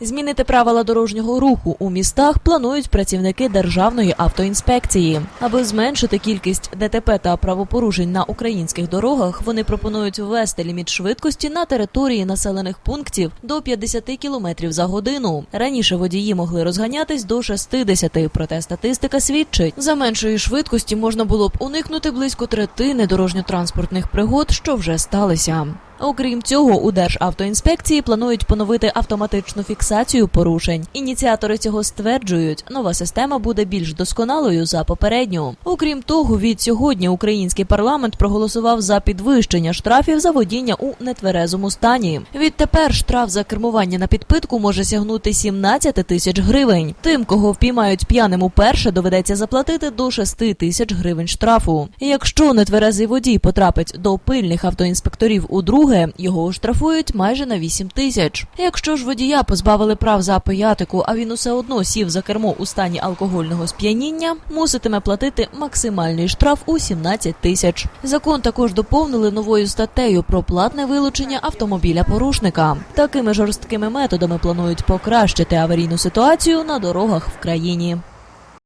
Змінити правила дорожнього руху у містах планують працівники Державної автоінспекції. Аби зменшити кількість ДТП та правопорушень на українських дорогах, вони пропонують ввести ліміт швидкості на території населених пунктів до 50 км за годину. Раніше водії могли розганятись до 60, проте статистика свідчить, за меншої швидкості можна було б уникнути близько третини дорожньо-транспортних пригод, що вже сталися. Окрім цього, у Державтоінспекції планують поновити автоматичну фіксацію порушень. Ініціатори цього стверджують, нова система буде більш досконалою за попередню. Окрім того, від сьогодні український парламент проголосував за підвищення штрафів за водіння у нетверезому стані. Відтепер штраф за кермування на підпитку може сягнути 17 тисяч гривень. Тим, кого впіймають п'яним уперше, доведеться заплатити до 6 тисяч гривень штрафу. Якщо нетверезий водій потрапить до пильних автоінспекторів удруге, його оштрафують майже на 8 тисяч. Якщо ж водія позбавили прав за пиятику, а він усе одно сів за кермо у стані алкогольного сп'яніння, муситиме платити максимальний штраф у 17 тисяч. Закон також доповнили новою статтею про платне вилучення автомобіля порушника. Такими жорсткими методами планують покращити аварійну ситуацію на дорогах в країні.